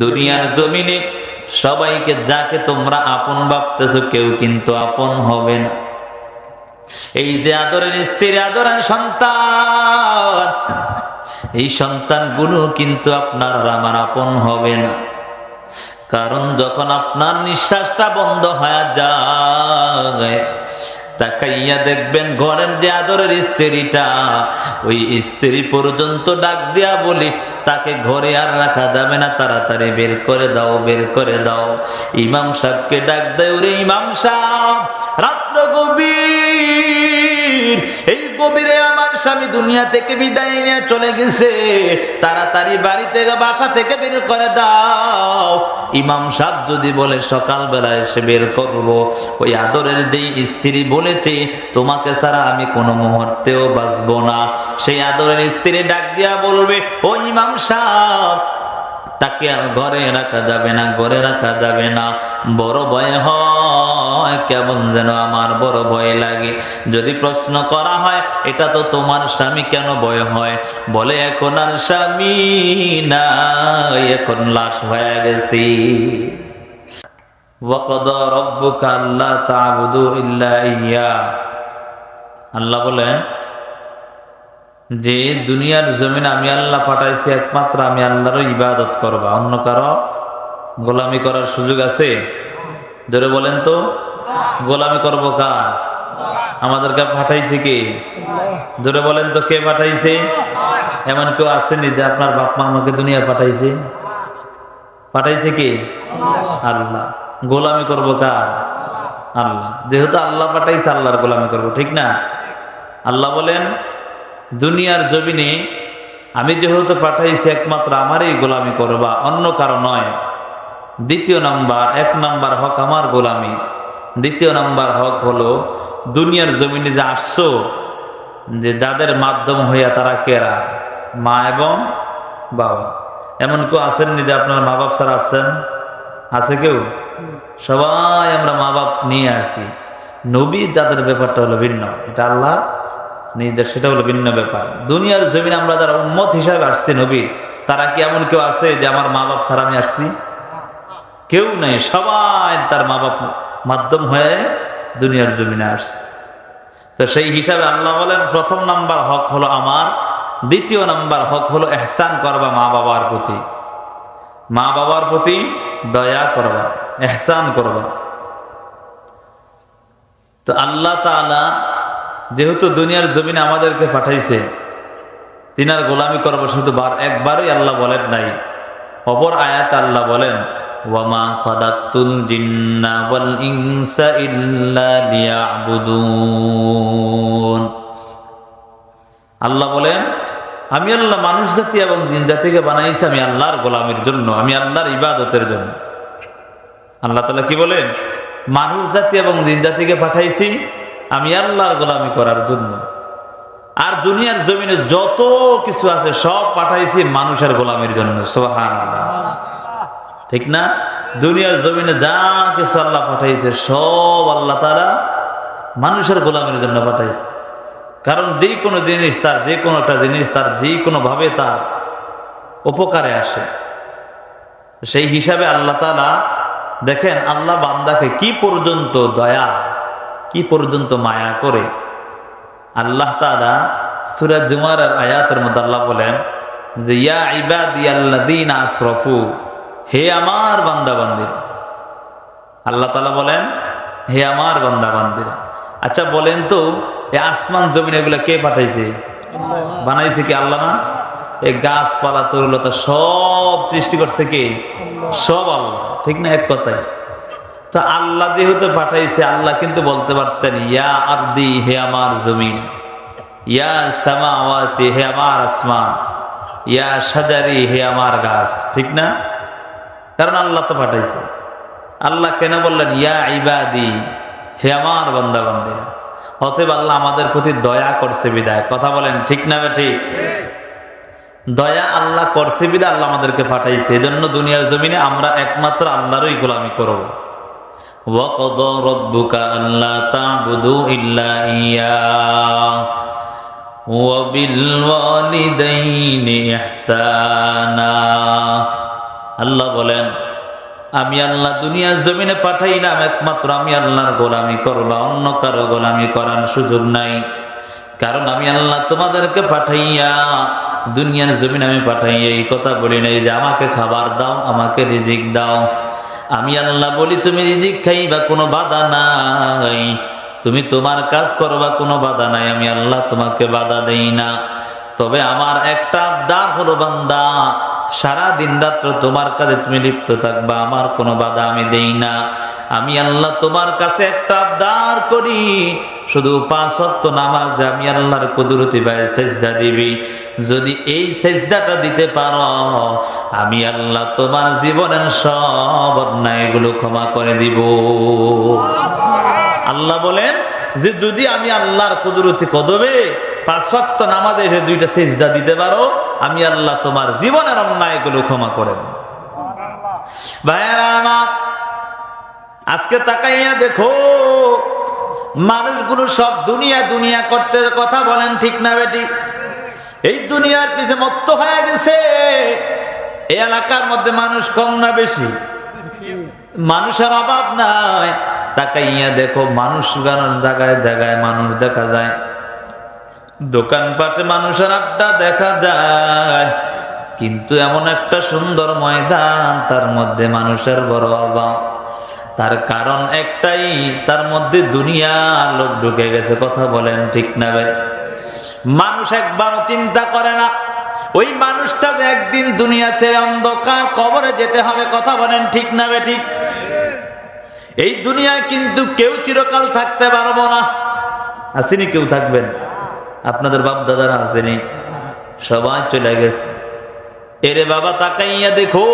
দুনিয়ার জমিনে সবাইকে যাকে তোমরা আপন ভাবতেছ, কেউ কিন্তু আপন হবে না। এই যে আদরের স্ত্রী, আদরের সন্তান, এই সন্তানগুলো কিন্তু আপনার আমার আপন হবে না। কারণ যখন আপনার নিঃশ্বাসটা বন্ধ হয়ে যায় তাকাইয়া দেখবেন ঘরের যে আদরের স্ত্রীটা, ওই স্ত্রী পর্যন্ত ডাক দিয়া বলি, তাকে ঘরে আর রাখা যাবে না, তাড়াতাড়ি বের করে দাও, বের করে দাও। ইমাম সাহেবকে ডাক দেয়, ওরে ইমাম সাহেব, রাত্র গভীর, এই গভীরে আমার স্বামী দুনিয়া থেকে বিদায় নিয়ে চলে গেছে। তাড়াতাড়ি বাড়ি থেকে বাসা থেকে বের করে দাও। ইমাম সাহেব যদি বলে সকালবেলা এসে বের করব। ওই আদরের যেই স্ত্রী বলেছে, তোমাকে ছাড়া আমি কোনো মুহূর্তেও বাঁচবো না। সেই আদরের স্ত্রী ডাক দিয়া বলবে, ও ইমাম সাহেব তাকে আর ঘরে রাখা যাবে না, ঘরে রাখা যাবে না। বড় ভয় হ কেমন যেন আমার বড় ভয় লাগে। যদি প্রশ্ন করা হয়, এটা তো তোমার স্বামী কেন ভয় হয়? বলে, এখন আর স্বামী না এখন লাশ হয়ে গেছি। আল্লাহ বলেন যে দুনিয়ার জমিন আমি আল্লাহ পাঠাইছি একমাত্র, আমি আল্লাহর ইবাদত করবা। অন্য কারও গোলামি করার সুযোগ আছে? ধরে বলেন তো, গোলামি করব কার? আমাদেরকে পাঠাইছে কে? ধরে বলেন তো, কে পাঠাইছে? এমন কেউ আসেনি যে আপনার বাপ মা আমাকে দুনিয়া পাঠাইছে? পাঠাইছে কে? আল্লাহ। গোলামি করব কার? আল্লাহ। যেহেতু আল্লাহ পাঠাইছে, আল্লাহর গোলামি করব, ঠিক না? আল্লাহ বলেন দুনিয়ার জমিনে আমি যেহেতু পাঠাইছি একমাত্র আমারই গোলামি করবা, অন্য কারও নয়। দ্বিতীয় নাম্বার, এক নাম্বার হক আমার গোলামি। দ্বিতীয় নাম্বার হক হলো, দুনিয়ার জমিনে যে আসছো, যে যাদের মাধ্যম হইয়া তারা কেরা? মা এবং বাবা। এমন কেউ আসেননি যে আপনার মা বাপ স্যার আসছেন? আছে কেউ? সবাই আমরা মা বাপ নিয়ে আসছি। নবী যাদের ব্যাপারটা হলো ভিন্ন, এটা আল্লাহ নির্দেশ, সেটা হলো ভিন্ন ব্যাপার। দুনিয়ার জমিন আমরা যারা উম্মত হিসাবে আসছি নবীর তারা কি এমন কেউ আছে যে আমার মা বাপ ছাড়া আমি আসছি? কেউ নেই, সবাই তার মা বাপ মাধ্যম হয়ে দুনিয়ার জমিনে আসছে। তো সেই হিসাবে আল্লাহ বলেন, প্রথম নাম্বার হক হলো আমার, দ্বিতীয় নাম্বার হক হলো এহসান করবা মা বাবার প্রতি। মা বাবার প্রতি দয়া করবা, এহসান করবা। তো আল্লাহ তাআলা যেহেতু দুনিয়ার জমিনে আমাদেরকে পাঠাইছে, তিনার গোলামি করব শুধু বার একবারই আল্লাহ বলেন নাই। অপর আয়াত আল্লাহ বলেন, ওয়ামা ইনসা ইল্লা আল্লাহ বলেন, আমি আল্লাহ মানুষ জাতি এবং জিন জাতিকে বানাইছি আমি আল্লাহর গোলামির জন্য, আমি আল্লাহর ইবাদতের জন্য। আল্লাহ তালা কি বলেন, মানুষ জাতি এবং জিন জাতিকে পাঠাইছি আমি আল্লাহর গোলামি করার জন্য। আর দুনিয়ার জমিনে যত কিছু আছে, সব পাঠাইছি মানুষের গোলামির জন্য। ঠিক না? দুনিয়ার জমিনে যা কিছু আল্লাহ পাঠাইছে, সব আল্লাহ তারা মানুষের গোলামের জন্য পাঠাইছে। কারণ যে কোনো জিনিস তার, যে কোনো একটা জিনিস তার, যে কোনো ভাবে তার উপকারে আসে। সেই হিসাবে আল্লাহ তালা দেখেন, আল্লাহ বান্দাকে কি পর্যন্ত দয়া কি পর্যন্ত মায়া করে? আল্লাহ তালা সুরাজ জুমার আয়াতের মধ্যে আল্লাহ বলেন যে ইয়া ইবাদি আল্লাদিন আশরফু হে আমার বান্দা বান্দিরা আল্লাহ তালা বলেন হে আমার বান্দা বান্দিরা আচ্ছা বলেন তো এই আসমান জমিন এগুলো কে পাঠাইছে? বানাইছে কি আল্লাহ না? এই গাছপালা তরুলতা সব সৃষ্টি করছে কে? সব আল্লাহ। ঠিক না? এক কথায়। তো আল্লাহ যেহেতু পাঠাইছে, আল্লাহ কিন্তু বলতে পারতেন, ইয়া আরদি, হে আমার জমিন, ইয়া সামাওয়াতি, হে আমার আসমান, ইয়া সাজারি হে আমার গাছ। ঠিক না? কারণ আল্লাহ তো পাঠাইছে। আল্লাহ কেন বললেন, ইয়া ইবাদি, হে আমার বান্দা বান্দিরা অতএব আল্লাহ আমাদের প্রতি দয়া করছে বিদায়। কথা বলেন, ঠিক না ঠিক দয়া আল্লাহ করছে বিদায়, আল্লাহ আমাদেরকে পাঠাইছে। এজন্য দুনিয়ার জমিনে আমরা একমাত্র আল্লাহরই গোলামি করব। وقضى ربك ألا تعبدوا إلا إياه وبالوالدين إحسانا আল্লাহ বলেন আমি আল্লাহ দুনিয়ার জমিনে পাঠাইলাম একমাত্র আমি আল্লাহর গোলামি করবা অন্য কারো গোলামি করার সুযোগ নাই কারণ আমি আল্লাহ তোমাদেরকে পাঠাইয়া দুনিয়ার জমিন আমি পাঠাইয়া এই কথা বলি নাই যে আমাকে খাবার দাও আমাকে রিজিক দাও আমি আল্লাহ বলি, তুমি রিজিক খাইবা, কোনো বাধা নাই। তুমি তোমার কাজ করবা, কোনো বাধা নাই। আমি আল্লাহ তোমাকে বাধা দেই না। তবে আমার একটা দার হলো, বান্দা, সারা দিন রাত্র তোমার কাছে তুমি লিপ্ত থাকবা, আমার কোনো বাধা আমি দেই না। আমি আল্লাহ তোমার কাছে একটা দার করি, শুধু পাঁচ নামাজ আমি আল্লাহর কুদরতি ভাই সেজদা দিবি। যদি এই সেজদাটা দিতে পারো, আমি আল্লাহ তোমার জীবনের সব অন্যায়গুলো ক্ষমা করে দিব। আল্লাহ বলেন যে, যদি আমি আল্লাহর কুদরতি কদবে পাঁচ ওয়াক্ত নামাজে এসে দুইটা সেজদা দিতে পারো, আমি আল্লাহ তোমার জীবনের অন্যায়গুলো ক্ষমা করে ভাইয়ারা আমার, আজকে তাকাইয়া দেখো, মানুষগুলো সব দুনিয়া দুনিয়া করতে কথা বলেন ঠিক না বেটি? এই দুনিয়ার পিছে মত্ত হয়ে গেছে, এই এলাকার মধ্যে মানুষ কম না বেশি? মানুষের অভাব নাই। তাকাইয়া দেখো, মানুষ গানোর জায়গায় জায়গায় মানুষ দেখা যায়। দোকানপাটে মানুষের আড্ডা দেখা যায়। কিন্তু এমন একটা সুন্দর ময়দান তার মধ্যে মানুষের বড় অভাব। তার কারণ একটাই, তার মধ্যে দুনিয়া লোক ঢুকে গেছে, কথা বলেন ঠিক না ভাই? মানুষ একবারও চিন্তা করে না, ওই মানুষটা একদিন দুনিয়া ছেড়ে অন্ধকার কবরে যেতে হবে, কথা বলেন ঠিক না বে ঠিক? এই দুনিয়ায় কিন্তু কেউ চিরকাল থাকতে পারব না। আসিনি কেউ থাকবেন। আপনাদের বাপ দাদারা আসেনি। সবাই চলে গেছে। এরে বাবা, তাকাইয়া দেখো,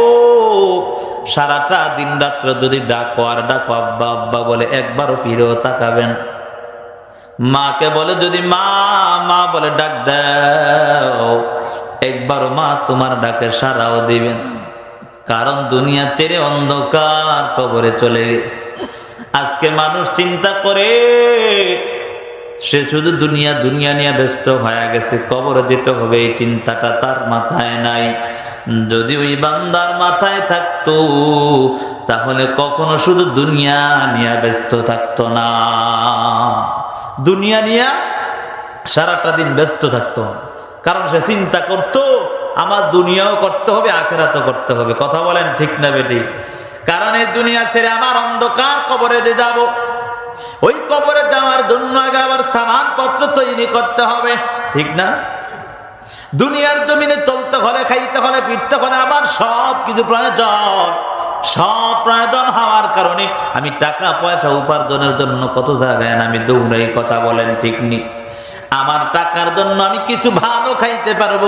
সারাটা দিন রাত্র যদি ডাকো আর ডাকো, আব্বা আব্বা বলে একবারও ফিরেও তাকাবেন। মাকে বলে যদি মা মা বলে ডাক দাও, একবারও মা তোমার ডাকে সারাও দিবেন কারণ দুনিয়া চেরে অন্ধকার কবরে চলে গেছে। আজকে মানুষ চিন্তা করে সে শুধু দুনিয়া দুনিয়া নিয়ে ব্যস্ত হয়ে গেছে। কবরে দিতে হবে, এই চিন্তাটা তার মাথায় নাই। যদি ওই বান্দার মাথায় থাকতো, তাহলে কখনো শুধু দুনিয়া নিয়ে ব্যস্ত থাকতো না। দুনিয়া নিয়ে সারাটা দিন ব্যস্ত থাকতো। কারণ সে চিন্তা করতো, আমার দুনিয়াও করতে হবে, আখেরাতও করতে হবে। কথা বলেন ঠিক না বেটি? কারণ এই দুনিয়া ছেড়ে আমার অন্ধকার কবরে যে যাব ওই কবরে যাওয়ার জন্য আগে আবার সামান পত্র তৈরি করতে হবে। ঠিক না? দুনিয়ার জমিনে চলতে হলে, খাইতে হলে ফিরতে হলে আবার সব কিছু প্রয়োজন। সব প্রয়োজন হওয়ার কারণে আমি টাকা পয়সা উপার্জনের জন্য কত জায়গায় আমি দৌড়াই কথা বলেন ঠিক নি? আমার টাকার জন্য আমি কিছু ভালো খাইতে পারব।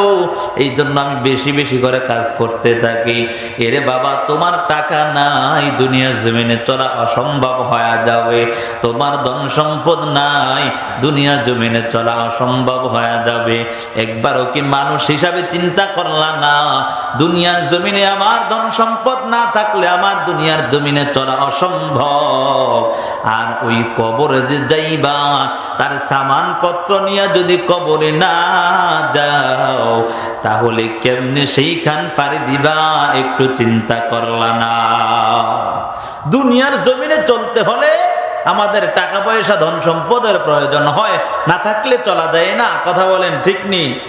এই জন্য আমি বেশি বেশি করে কাজ করতে থাকি। এরে বাবা, তোমার টাকা নাই, দুনিয়ার জমিনে চলা অসম্ভব হয়ে যাবে। তোমার ধন সম্পদ নাই, দুনিয়ার জমিনে চলা অসম্ভব হয়ে যাবে। একবারও কি মানুষ হিসাবে চিন্তা করলা না? দুনিয়ার জমিনে আমার ধন সম্পদ না থাকলে আমার দুনিয়ার জমিনে চলা অসম্ভব। আর ওই কবরে যে যাইবা, তার সামানপত্র নিয়ে যদি কবরে না যাও, তাহলে কেমনে সেইখান পারি দিবা? একটু চিন্তা করলা না। দুনিয়ার জমিনে চলতে হলে আমাদের টাকা পয়সা, ধন সম্পদের প্রয়োজন হয়। না থাকলে চলা যায় না। কথা বলেন ঠিক নেই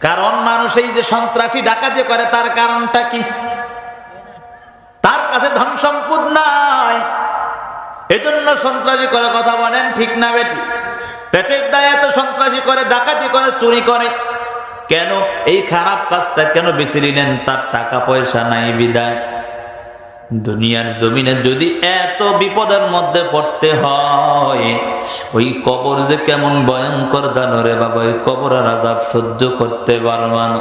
কারণ মানুষ এই যে সন্ত্রাসী ডাকাতি করে, তার কারণটা কি? তার কাছে ধন সম্পদ নাই। এজন্য সন্ত্রাসী করে কথা বলেন ঠিক না বেটি? পেটের দায়ে এত সন্ত্রাসী করে, ডাকাতি করে, চুরি করে। কেন? এই খারাপ কাজটা কেন বেছে নিলেন? তার টাকা পয়সা নাই, বিদায়। দুনিয়ার জমিনে যদি এত বিপদের মধ্যে পড়তে হয়, ওই কবর যে কেমন ভয়ঙ্কর দানরে বাবা, ওই কবরের আজাব সহ্য করতে পারবা না।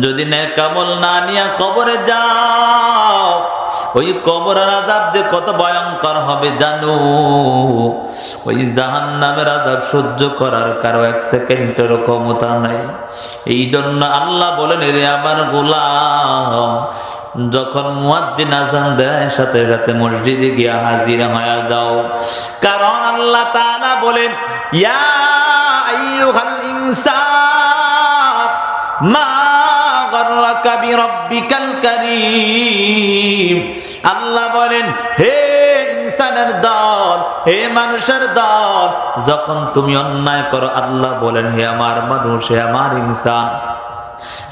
যদি নে কামল না নিয়ে কবরে যাও ওই কবরের আজাব যে কত ভয়ঙ্কর হবে জানো। ওই জাহান নামের আজাব সহ্য করার কারও এক সেকেন্ডের ক্ষমতা নাই। এই জন্য আল্লাহ বলেন রে আমার গোলাম, যখন মুয়াজ্জিন আজান দেয়, সাথে সাথে মসজিদে গিয়া হাজির হয়ে দাও কারণ আল্লাহ তাআলা বলেন, ইয়া আইয়ুহাল ইনসান, মা গাররাকা বিরাব্বিকাল করিম। আল্লাহ বলেন, হে ইনসানের দল, হে মানুষের দল, যখন তুমি অন্যায় করো, আল্লাহ বলেন, হে আমার মানুষ, হে আমার ইনসান।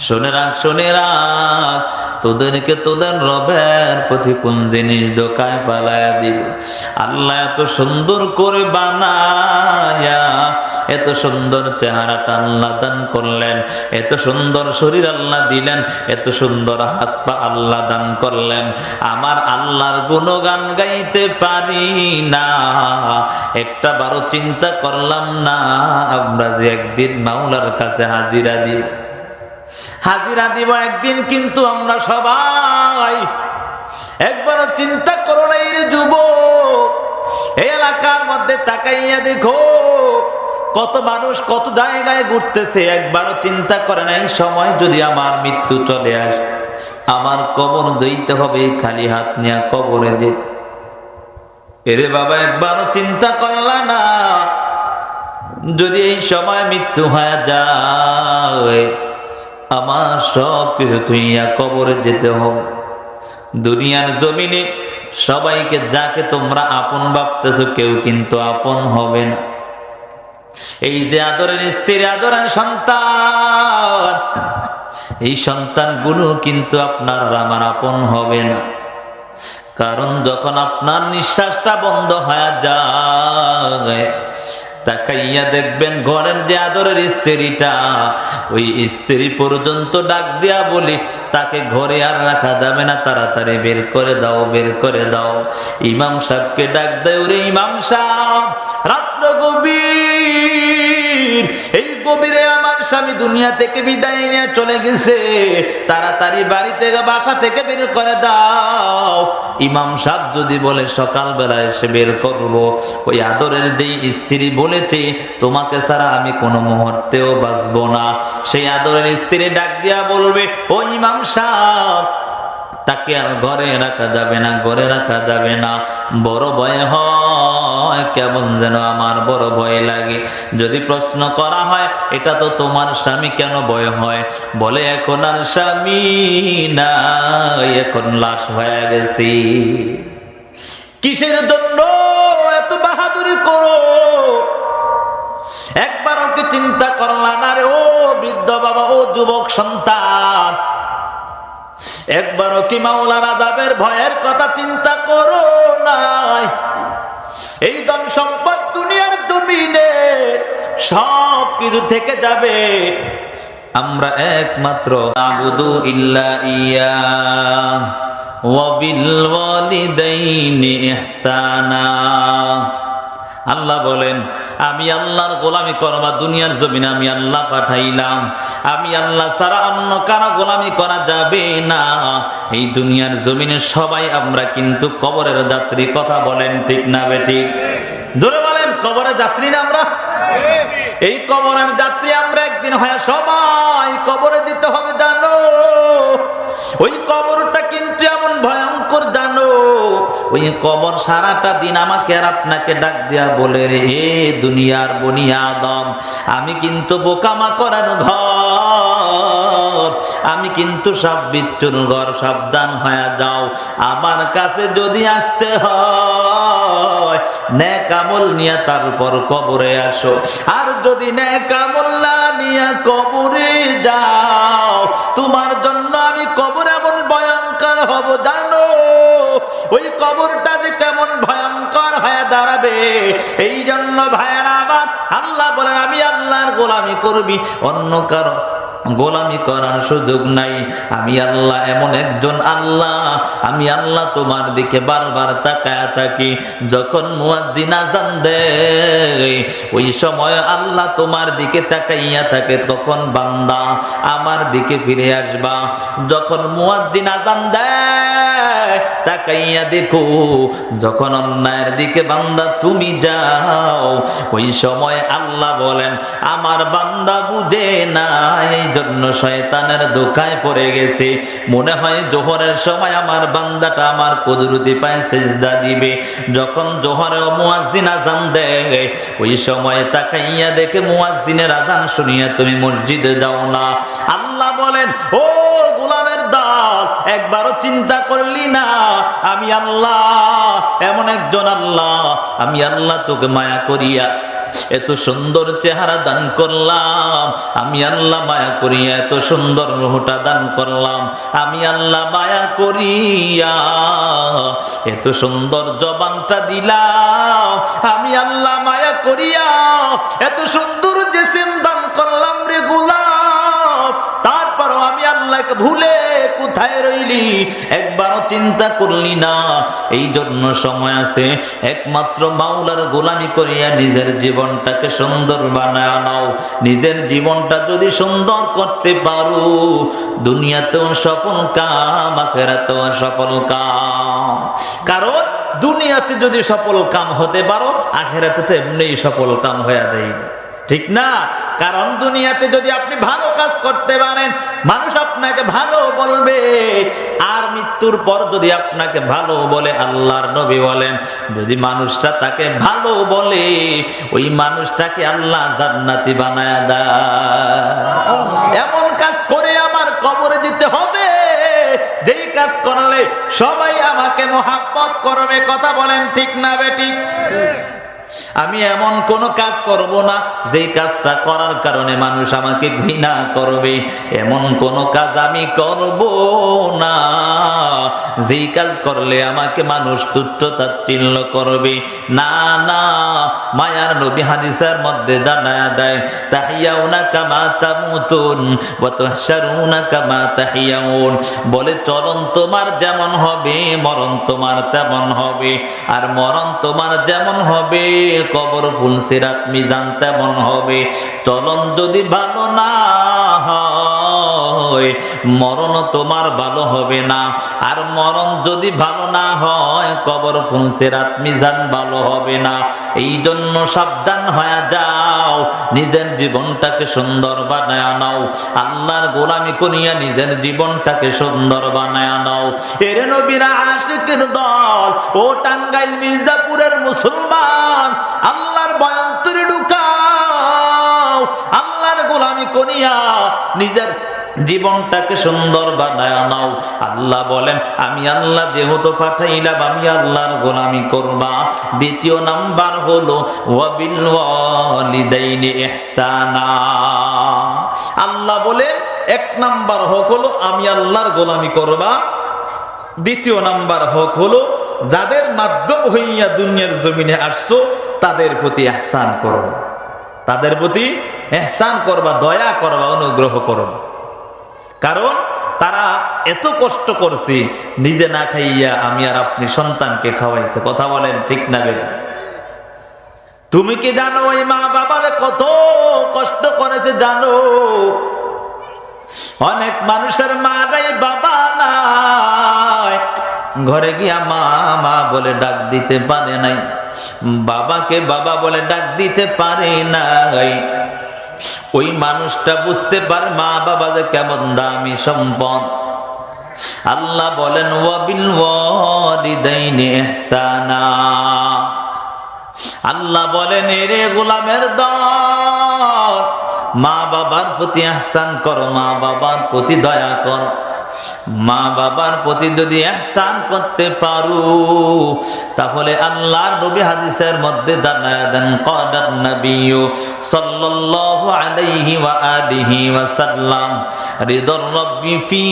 শুনে রাখ শুনে রাখ, তোদেরকে তোদের রবের প্রতি কোন জিনিস দোকায় পালায়া দিবে? আল্লাহ এত সুন্দর করে বানায়া, এত সুন্দর চেহারাটা আল্লাহ দান করলেন, এত সুন্দর শরীর আল্লাহ দিলেন, এত সুন্দর হাত পা আল্লাহ দান করলেন। আমার আল্লাহর গুণগান গাইতে পারি না। একটা বারো চিন্তা করলাম না, আমরা যে একদিন মাওলার কাছে হাজিরা দিব। হাজিরা দিব একদিন কিন্তু আমরা সবাই। একবারও চিন্তা করো না রে যুব এই এলাকার মধ্যে তাকাইয়া দেখো, কত মানুষ কত জায়গায় ঘুরতেছে। একবারও চিন্তা করে না, এই সময় যদি আমার মৃত্যু চলে আসে, আমার কবর দইতে হবে, খালি হাত নিয়ে কবরে যে এরে বাবা, একবারও চিন্তা করলা না। যদি এই সময় মৃত্যু হয়ে যায় আমার সব কিছু তুইয়া কবরে যেতে হবে। দুনিয়ার জমিনে সবাইকে যাকে তোমরা আপন ভাবতেছো, কেউ কিন্তু আপন হবে না। এই যে আদরের স্ত্রী, আদরের সন্তান, এই সন্তানগুলো কিন্তু আপনার আমার আপন হবে না। কারণ যখন আপনার নিঃশ্বাসটা বন্ধ হয়ে যায় তাকাইয়া দেখবেন ঘরের যে আদরের স্ত্রীটা, ওই স্ত্রী পর্যন্ত ডাক দিয়া বলি, তাকে ঘরে আর রাখা যাবে না, তাড়াতাড়ি বের করে দাও, বের করে দাও। ইমাম সাহেবকে ডাক দেয়, ওরে ইমাম সাহেব, রাত্র গভীর। এই গভীরে আমার স্বামী দুনিয়া থেকে বিদায় নিয়ে চলে গেছে। তাড়াতাড়ি বাড়ি থেকে বাসা থেকে বের করে দাও। ইমাম সাহেব যদি বলে সকালবেলা এসে বের করব। ওই আদরের যেই স্ত্রী বলেছে, তোমাকে ছাড়া আমি কোনো মুহূর্তেও বাঁচবো না। সেই আদরের স্ত্রী ডাক দিয়া বলবে, ও ইমাম সাহেব, তাকে আর ঘরে রাখা যাবে না, ঘরে রাখা যাবে না। বড় ভয় হয়। কেমন যেন আমার বড় ভয় লাগে। যদি প্রশ্ন করা হয়, এটা তো তোমার স্বামী কেন ভয় হয়? বলে, এখন আর স্বামী না এখন লাশ হয়ে গেছি। কিসের জন্য এত বাহাদুরি করো? একবার ওকে চিন্তা করলা না রে, ও বৃদ্ধ বাবা, ও যুবক সন্তান। একবারও কি মাওলার আজাবের ভয়ের কথা চিন্তা করো নাই। সব কিছু থেকে যাবে। আমরা একমাত্র আবুদু ইল্লা ইয়া। আল্লাহ বলেন, আমি আল্লাহর গোলামি করবা, দুনিয়ার জমিনে আমি আল্লাহ পাঠাইলাম। আমি আল্লাহ ছাড়া অন্য কারও গোলামি করা যাবে না। এই দুনিয়ার জমিনে সবাই আমরা কিন্তু কবরের যাত্রী কথা বলেন ঠিক না বেঠিক ধরে কবরের যাত্রী না আমরা? এই কবরের যাত্রী, আমরা একদিন হয় সবাই কবরে দিতে হবে, জানো? ওই কবরটা কিন্তু এমন ভয়ঙ্কর, জানো? ওই কবর সারাটা দিন আমাকে আর আপনাকে ডাক দিয়া বলে রে হে দুনিয়ার বনি আদম, আমি কিন্তু বোকামা করার ঘর। আমি কিন্তু সব বিচ্ছুর ঘর, সাবধান হয়ে যাও। আমার কাছে যদি আসতে হয় নেকামল নিয়ে তারপর কবরে আসো। আর যদি নেকামল না নিয়ে কবরে যাও, তোমার জন্য আমি কবর এমন ভয়ঙ্কর হব, জানো? ওই কবরটা যে কেমন ভয়ঙ্কর হয়ে দাঁড়াবে এই জন্য ভাইয়ের আবার আল্লাহ বলেন, আমি আল্লাহর গোলামি করবি। অন্য কারও গোলামি করার সুযোগ নাই। আমি আল্লাহ, এমন একজন আল্লাহ। আমি আল্লাহ তোমার দিকে বারবার তাকায় থাকি। যখন মুয়াজ্জিন আজান দেয়, ওই সময় আল্লাহ তোমার দিকে তাকাইয়া থাকে তখন বান্দা আমার দিকে ফিরে আসবা। যখন মুয়াজ্জিন আজান দেয় তাকাইয়া দেখো, যখন অন্যায়ের দিকে বান্দা তুমি যাও, ওই সময় আল্লাহ বলেন, আমার বান্দা বুঝে না এই জন্য শয়তানের দোকায় পড়ে গেছে। মনে হয় জোহরের সময় আমার বান্দাটা আমার কুদরতি পায় সেজদা দিবে। যখন জোহরে মুয়াজ্জিন আজান দেয়, ওই সময় তাকাইয়া দেখে মুয়াজ্জিনের আজান শুনিয়া তুমি মসজিদে যাও না। আল্লাহ বলেন, ও গোলামের একবারও চিন্তা করলি না, আমি আল্লাহ, এমন একজন আল্লাহ, আমি আল্লাহ তোকে মায়া করিয়া এত সুন্দর চেহারা দান করলাম, আমি আল্লাহ মায়া করিয়া এত সুন্দর রুহটা দান করলাম, আমি আল্লাহ মায়া করিয়া এত সুন্দর জবানটা দিলাম, আমি আল্লাহ মায়া করিয়া এত সুন্দর আমি আল্লাহকে ভুলে কোথায় রইলি? একবারও চিন্তা করলি না। এই জন্য সময় আছে। একমাত্র মাওলার গোলামি করিয়া নিজের জীবনটাকে সুন্দর বানায় নাও। নিজের জীবনটা যদি সুন্দর করতে পারো, দুনিয়াতেও সফল কাম, আখেরাতেও সফল কাম। কারণ দুনিয়াতে যদি সফল কাম হতে পারো, আখেরাতে তো এমনিই সফল কাম হয়ে যায় ঠিক না? কারণ দুনিয়াতে যদি আপনি ভালো কাজ করতে পারেন, মানুষ আপনাকে ভালো বলবে। আর মৃত্যুর পর যদি আপনাকে ভালো বলে আল্লাহর নবী বলেন, যদি মানুষটা তাকে ভালো বলে, ওই মানুষটাকে আল্লাহ জান্নাতি বানায় দেয়। এমন কাজ করে আমার কবরে দিতে হবে। যেই কাজ করলে সবাই আমাকে মোহাব্বত করবে। কথা বলেন ঠিক না বেঠিক আমি এমন কোন কাজ করব না যে কাজটা করার কারণে মানুষ আমাকে ঘৃণা করবে। এমন কোন কাজ আমি করব না। যেই কাজ করলে আমাকে মানুষ তুচ্ছ তাচ্ছিল্য করবে। না না, মায়ার নবী হাদিসের মধ্যে জানায়া দেয় তাহিয়াউনা কামা তামুতুন ওয়া তুহশারুনা কামা তাহিয়াউন। বলে, চলন তোমার যেমন হবে, মরণ তোমার তেমন হবে। আর মরণ তোমার যেমন হবে, কবর ফুল সিরাত মিজান তেমন হবে। চলন যদি ভালো না হয় মরণ তোমার ভালো হবে না। আর মরণ যদি ভালো না হয়, কবর ফুল সিরাত মিজান ভালো হবে না। এই জন্য সাবধান হয়ে যাও, নিজের জীবনটাকে সুন্দর বানায় নাও। আল্লাহর গোলামি করিয়া নিজের জীবনটাকে সুন্দর বানায় নাও। এর নবীরা, আশিকের দল, ও টাঙ্গাইল মির্জাপুরের মুসলমান, আল্লাহর বয়ন্তরে ঢুকাও। আল্লাহর গোলামি করিয়া নিজের জীবনটাকে সুন্দর বানায় নাও আল্লাহ বলেন, আমি আল্লাহ যেহেতু পাঠাইলাম, আমি আল্লাহর গোলামি করবা দ্বিতীয় নাম্বার হলো আল্লাহ বলেন, এক নাম্বার হক হলো, আমি আল্লাহর গোলামি করবা। দ্বিতীয় নাম্বার হক হলো, যাদের মাধ্যম হইয়া দুনিয়ার জমিনে আসছো, তাদের প্রতি এহসান করবা। তাদের প্রতি এহসান করবা, দয়া করবা, অনুগ্রহ করবা। কারণ তারা এত কষ্ট করছে, নিজে না খাইয়া আমি আর আপনি সন্তানকে খাওয়াইছে। কথা বলেন ঠিক না বেটা? তুমি কি জানো ওই মা বাবার কত কষ্ট করেছে জানো? অনেক মানুষের মা নাই বাবা নাই। ঘরে গিয়া মা মা বলে ডাক দিতে পারে নাই। বাবাকে বাবা বলে ডাক দিতে পারে নাই। ওই মানুষটা বুঝতে পারে মা বাবা যে কেমন দামি সম্পদ। আল্লাহ বলেন আল্লাহ বলেন এরে গোলামের দল মা বাবার প্রতি আহসান করো, মা বাবার প্রতি দয়া করো। মা বাবার প্রতি যদি এহসান করতে পারো, তাহলে আল্লাহর নবী হাদিসের মধ্যে জানায় দেন কদার নবিয়্যু সাল্লাল্লাহু আলাইহি ওয়া আলিহি ওয়া সাল্লাম, রিদর রাব্বি ফি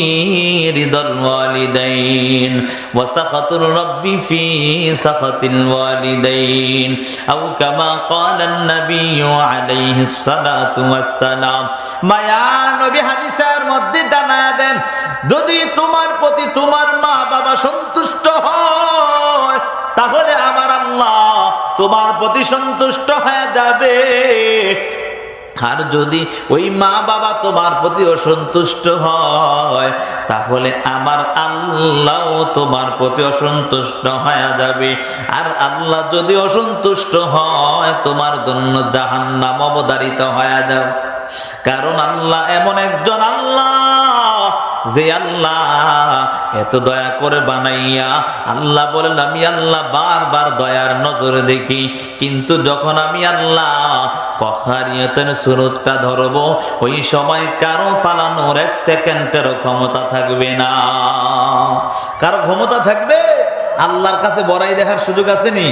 রিদর ওয়ালিদাইন, ওয়া সাখাতুর রাব্বি ফি সাখাতিল ওয়ালিদাইন, আও কামা ক্বালা আন-নাবিয়্যু আলাইহি সালাতু ওয়াস সালাম। মায়া নবী হাদিসের মধ্যে দেন যদি তোমার প্রতি তোমার মা বাবা সন্তুষ্ট হয়, তাহলে আমার আল্লাহ তোমার প্রতি সন্তুষ্ট হয়ে যাবে। আর যদি ওই মা বাবা তোমার প্রতি অসন্তুষ্ট হয়, তাহলে আমার আল্লাহ তোমার প্রতি অসন্তুষ্ট হয়ে যাবে। আর আল্লাহ যদি অসন্তুষ্ট হয়, তোমার জন্য জাহান্নাম অবদারিত হয়ে যাও কারণ আল্লাহ এমন একজন আল্লাহ যে আল্লাহ, এত দয়া করে বানাইয়া আল্লাহ বলেন, আমি আল্লাহ বারবার দয়ার নজরে দেখি, কিন্তু যখন আমি আল্লাহ কহারিয়তের সুরতটা ধরবো, ওই সময় কারও পালানোর এক সেকেন্ডেরও ক্ষমতা থাকবে না। কারও ক্ষমতা থাকবে? আল্লাহর কাছে বড়াই দেখার সুযোগ আসেনি?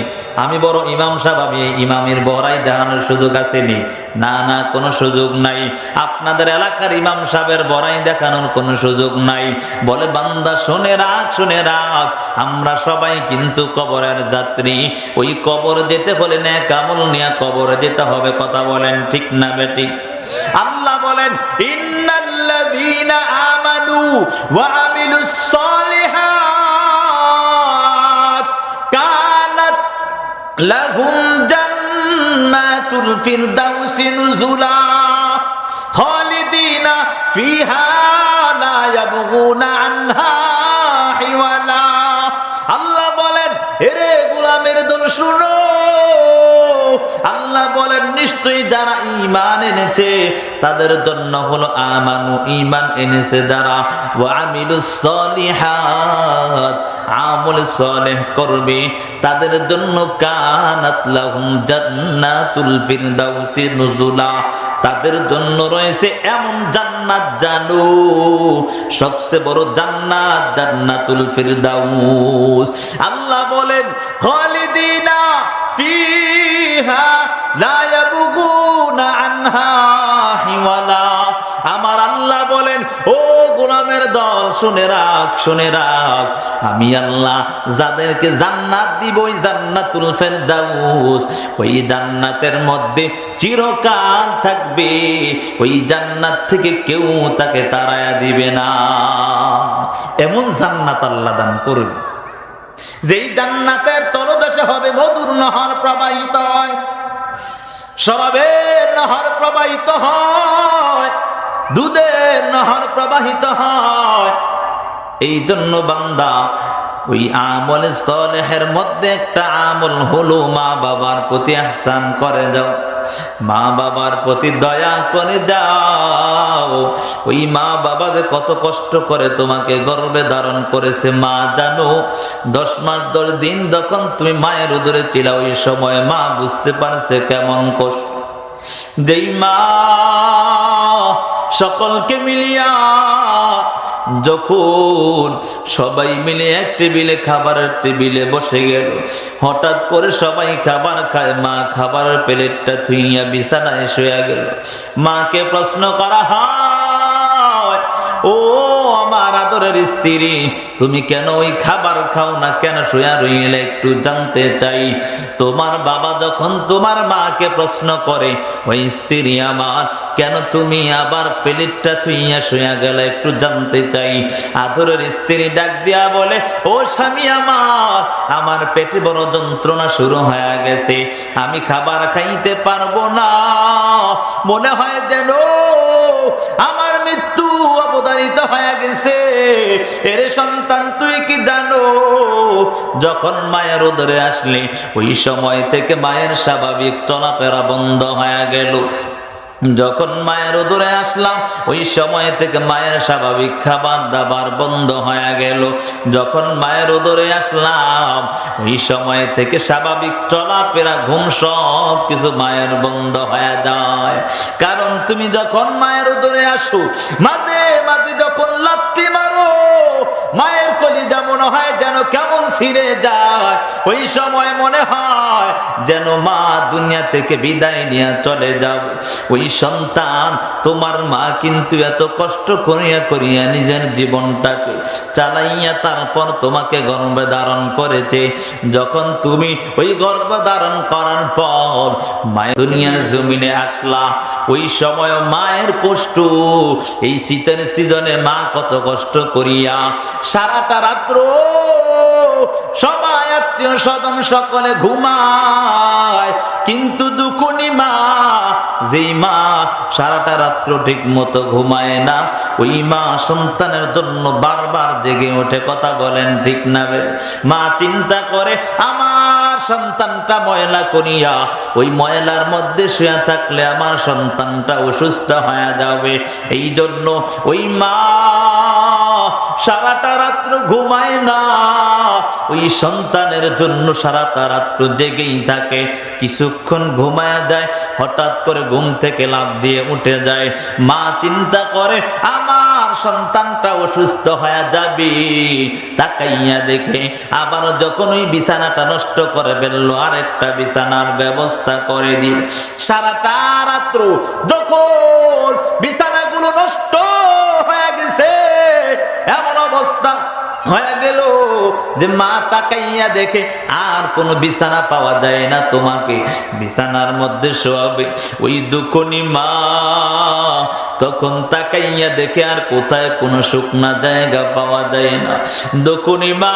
আমি বড় ইমাম সাহেব, আমি ইমামের বড়াই দেখানোর সুযোগ আসেনি। না না, কোনো সুযোগ নাই। আপনাদের এলাকার ইমাম সাহেবের বড়াই দেখানোর কোনো সুযোগ নাই। বলে, বান্দা, শুনে রাখ শুনে রাখ আমরা সবাই কিন্তু কবরের যাত্রী। ওই কবর যেতে হলে না কামল নিয়ে কবরে যেতে হবে, কথা বলেন ঠিক না বেটি? আল্লাহ বলেন, ইন্নাল্লাযীনা আমানু ওয়া আমিলুস লাহুম জান্নাতুল ফিরদাউসি নুজুলা খালিদিনা ফিহা লা ইয়াবগুনা আনহা হিওয়ালা। আল্লাহ বলেন, এরে গোলামের দল, শুনো। আল্লাহ বলেন, নিশ্চয়ই যারা ঈমান এনেছে, তাদের জন্য হলো আমানু ঈমান এনেছে যারা। ওয়া আমিলুস সলিহাত, আমল সালেহ করবে। তাদের জন্য কানাত লাহুম জান্নাতুল ফিরদাউসি নুজুলা। তাদের জন্য রয়েছে এমন জান্নাত জানো, সবচেয়ে বড় জান্নাত জান্নাতুল ফিরদাউস। আল্লাহ বলেন, খালিদিনা ফিহা আমার আল্লাহ বলেন, ও গোলামের দল, শুনে রাখ শুনে রাখ। আমি আল্লাহ যাদেরকে জান্নাত দিব, ওই জান্নাতুল ফেরদাউস, ওই জান্নাতের মধ্যে চিরকাল থাকবে। ওই জান্নাত থেকে কেউ তাকে তাড়ায়া দিবে না। এমন জান্নাত আল্লাহ দান করবে। যেই জান্নাতের তলদেশে হবে মধুর নহর প্রবাহিত হয়। সরাবের নহর প্রবাহিত হয়, দুধের নহর প্রবাহিত হয়। এই জন্য বান্দা, ওই আমল সলেহের মধ্যে একটা আমল হলো মা বাবার প্রতি আহসান করে যাও। মা বাবার প্রতি দয়া করে দাও। ওই মা বাবাদের কত কষ্ট করে তোমাকে গর্বে ধারণ করেছে, মা জানো, দশ মাস দশ দিন যখন তুমি মায়ের উদরে ছিল, ওই সময় মা বুঝতে পারছে কেমন কষ্ট। যেই মা সকলকে মিলিয়া যখন সবাই মিলে এক টেবিলে খাবারের টেবিলে বসে গেল, হঠাৎ করে সবাই খাবার খায়। মা খাবারের প্লেটটা থুইয়া বিছানায় শুয়ে গেল। মাকে প্রশ্ন করা হয়, ও আমার আদরের স্ত্রী, তুমি কেন ওই খাবার খাও না? কেন শুয়া রইলে একটু জানতে চাই। তোমার বাবা যখন তোমার মাকে প্রশ্ন করে, ওই স্ত্রী আমার, কেন তুমি আবার প্লেটটা থুইয়া শুয়া গেলে? একটু জানতে চাই। আদরের স্ত্রী ডাক দিয়া বলে, ও স্বামী আমার আমার পেটে বড় যন্ত্রণা শুরু হয়ে গেছে। আমি খাবার খাইতে পারব না। মনে হয় যেন আমার মৃত্যু অবদারিত হয়ে গেছে। এর সন্তান, তুই কি জানো? যখন মায়ের উদরে আসলি, ওই সময় থেকে মায়ের স্বাভাবিক চলাফেরা বন্ধ হয়ে গেল। যখন মায়ের উদরে আসলাম, ওই সময় থেকে মায়ের স্বাভাবিক খাবার দাবার বন্ধ হয়ে গেল। যখন মায়ের উদরে আসলাম, ওই সময় থেকে স্বাভাবিক চলাফেরা, ঘুম সব কিছু মায়ের বন্ধ হয়ে যায়। কারণ তুমি যখন মায়ের উদরে আসো, মাঝে মাঝে যখন লাত্তি মারো, মায়ের কলিজা হয় যেন কেমন ছিঁড়ে যায়। ওই সময় মনে হয় যেন মা দুনিয়া থেকে বিদায় নিয়ে চলে যাও ওই সন্তান তোমার মা কিন্তু এত কষ্ট করিয়া করিয়া নিজের জীবনটাকে চালাইয়া তারপর তোমাকে গর্ভে ধারণ করেছে। যখন তুমি ওই গর্ভ ধারণ করার পর মায়ের দুনিয়ার জমিনে আসলা, ওই সময় মায়ের কষ্ট, এই শীতের সিজনে মা কত কষ্ট করিয়া সারাটা রাত্র সবাই আত্মীয় স্বজন সকলে ঘুমায়। কিন্তু দুকুনি মা, যেই মা সারাটা রাত্র ঠিক মতো ঘুমায় না, ওই মা সন্তানের জন্য বারবার জেগে ওঠে, কথা বলেন ঠিক না মা চিন্তা করে, আমার সন্তানটা ময়লা করিয়া, ওই ময়লার মধ্যে শুয়ে থাকলে আমার সন্তানটা অসুস্থ হয়ে যাবে। এই জন্য ওই মা সারাটা রাত্র ঘুমায় না। ওই সন্তানের জন্য সারাটা রাত্র জেগেই থাকে। কিছুক্ষণ ঘুমায় যায়, হঠাৎ করে ঘুম থেকে লাভ দিয়ে উঠে যায়। মা চিন্তা করে, আমার সন্তানটা অসুস্থ হয়ে যাবে। তাকাইয়া দেখে, আবার যখন ওই বিছানাটা নষ্ট করে ফেলল, আরেকটা বিছানার ব্যবস্থা করে দিল। সারাটা রাত্র যখন বিছানাগুলো নষ্ট হয়ে গেছে এমন অবস্থা হয়ে গেল যে মা তাকাইয়া দেখে, আর কোনো বিছানা পাওয়া যায় না তোমাকে। বিছানার মধ্যে শোয়াবে ওই দুখনি মা। তখন তাকাইয়া দেখে, আর কোথায় কোনো শুকনা জায়গা পাওয়া যায় না। দুখনি মা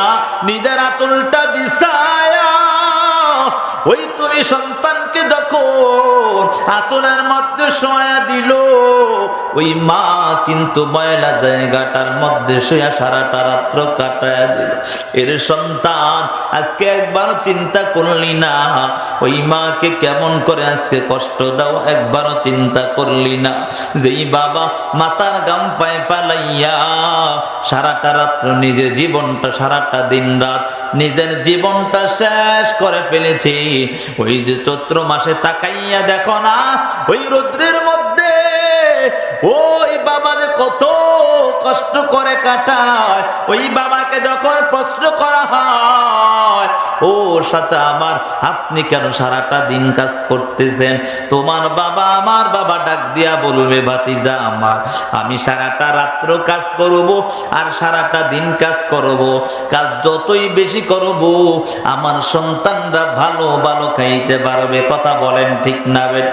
নিজের আতুলটা বিছায়া ওই তুমি সন্তানকে যখন আতনের মধ্যে শোয়া দিল। ওই মা কিন্তু ময়লা জায়গাটার মধ্যে শুয়া সারাটা রাত্র কাটায় দিল। এর সন্তান আজকে একবারও চিন্তা করলি না। ওই মাকে কেমন করে আজকে কষ্ট দাও, একবারও চিন্তা করলি না। যেই বাবা মাতার গাম পায়ে পালাইয়া সারাটা রাত্র নিজের জীবনটা, সারাটা দিন রাত নিজের জীবনটা শেষ করে ফেলেছি। ওই যে চৈত্র মাসে তাকাইয়া দেখো না, ওই রৌদ্রের মধ্যে ওই বাবা যে কত কষ্ট করে কাটায়। ওই বাবাকে যখন প্রশ্ন করা হয় ও সাথে আমার, আপনি কেন সারাটা দিন কাজ করতেছেন? তোমার বাবা আমার, বাবা ডাক দিয়া বলবে, ভাতিজা আমার, আমি সারাটা রাত্র কাজ করব আর সারাটা দিন কাজ করব। কাজ যতই বেশি করব, আমার সন্তানরা ভালো ভালো খাইতে পারবে। কথা বলেন ঠিক না বেট?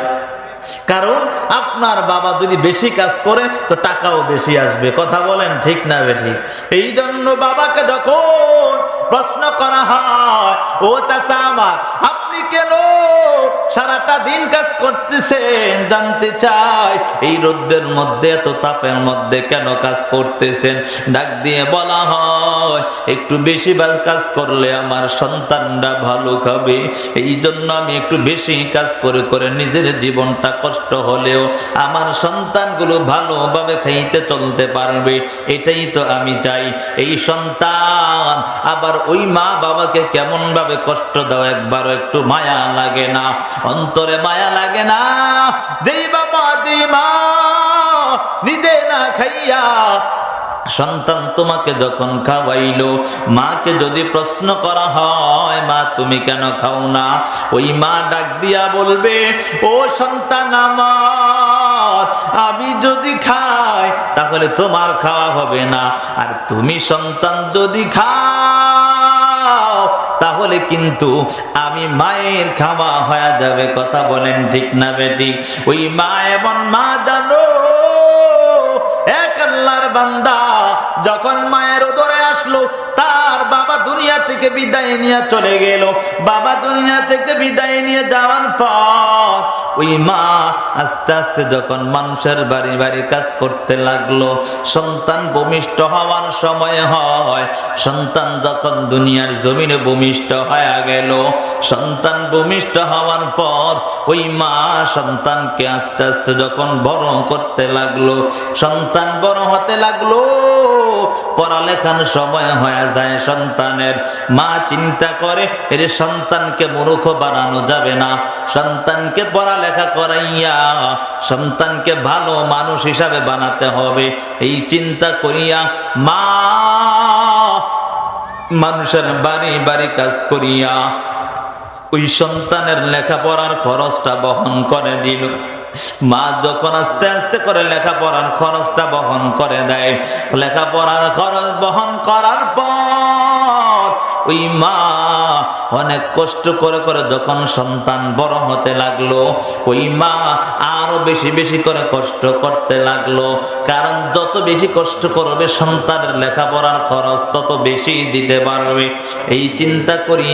কারণ আপনার বাবা যদি বেশি কাজ করে, তো টাকাও বেশি আসবে। কথা বলেন ঠিক না বেঠিক এই জন্য বাবাকে যখন প্রশ্ন করা হয় ও আমার কেন? সারাটা দিন কাজ করতেছেন, জানতে চাই এই রোদ্রের মধ্যে, এত তাপের মধ্যে কেন কাজ করতেছেন? ডাক দিয়ে বলা হয়, একটু বেশি কাজ করলে আমার ভালো খাবে। এই জন্য আমি একটু বেশি কাজ করে করে নিজের জীবনটা কষ্ট হলেও আমার সন্তানগুলো ভালোভাবে খাইতে চলতে পারবে। এটাই তো আমি চাই। এই সন্তান আবার ওই মা বাবাকে কেমন ভাবে কষ্ট দাও, একবার একটু মায়া লাগে না, অন্তরে মায়া লাগে না। যেই বাবা, যেই মা, নিজে না খাইয়া সন্তান তোমাকে যখন খাওয়াইলো, মাকে যদি প্রশ্ন করা হয়, মা, তুমি কেন খাও না? ওই মা ডাক দিয়া বলবে, ও সন্তান আমার, আমি যদি খাই, তাহলে তোমার খাওয়া হবে না। আর তুমি সন্তান যদি খাও তাহলে কিন্তু আমি মায়ের খাওয়া হয়ে যাবে, কথা বলেন ঠিক না বেটি? ওই মা এমন মা জানো, এক আল্লাহর বান্দা থেকে বিদায় নিয়ে চলে গেল। বাবা দুনিয়া থেকে বিদায় নিয়ে যাওয়ার পর ওই মা আস্তে আস্তে যখন মানুষের বাড়ি বাড়ি কাজ করতে লাগল, সন্তান ভূমিষ্ঠ হওয়ার সময় হয়। সন্তান যখন দুনিয়ার জমিনে ভূমিষ্ঠ হয়ে গেল, সন্তান ভূমিষ্ঠ হওয়ার পর ওই মা সন্তানকে আস্তে আস্তে যখন বড় করতে লাগল, সন্তান বড় হতে লাগল পড়ালেখার সময় হয়ে যায় সন্তানের। মা চিন্তা করে, এর সন্তানকে মূর্খ বানানো যাবে না। সন্তানকে পড়ালেখা করাইয়া সন্তানকে ভালো মানুষ হিসাবে বানাতে হবে। এই চিন্তা করিয়া মা মানুষের বাড়ি বাড়ি কাজ করিয়া ওই সন্তানের লেখাপড়ার খরচটা বহন করে দিল। মা যখন আস্তে আস্তে করে লেখাপড়ার খরচটা বহন করে দেয়, লেখাপড়ার খরচ বহন করার পর ওই মা অনেক কষ্ট করে করে যখন সন্তান বড় হতে লাগল, ওই মা আরও বেশি বেশি করে কষ্ট করতে লাগল। কারণ যত বেশি কষ্ট করবে সন্তানের লেখাপড়ার খরচ তত বেশি দিতে পারবে। এই চিন্তা করি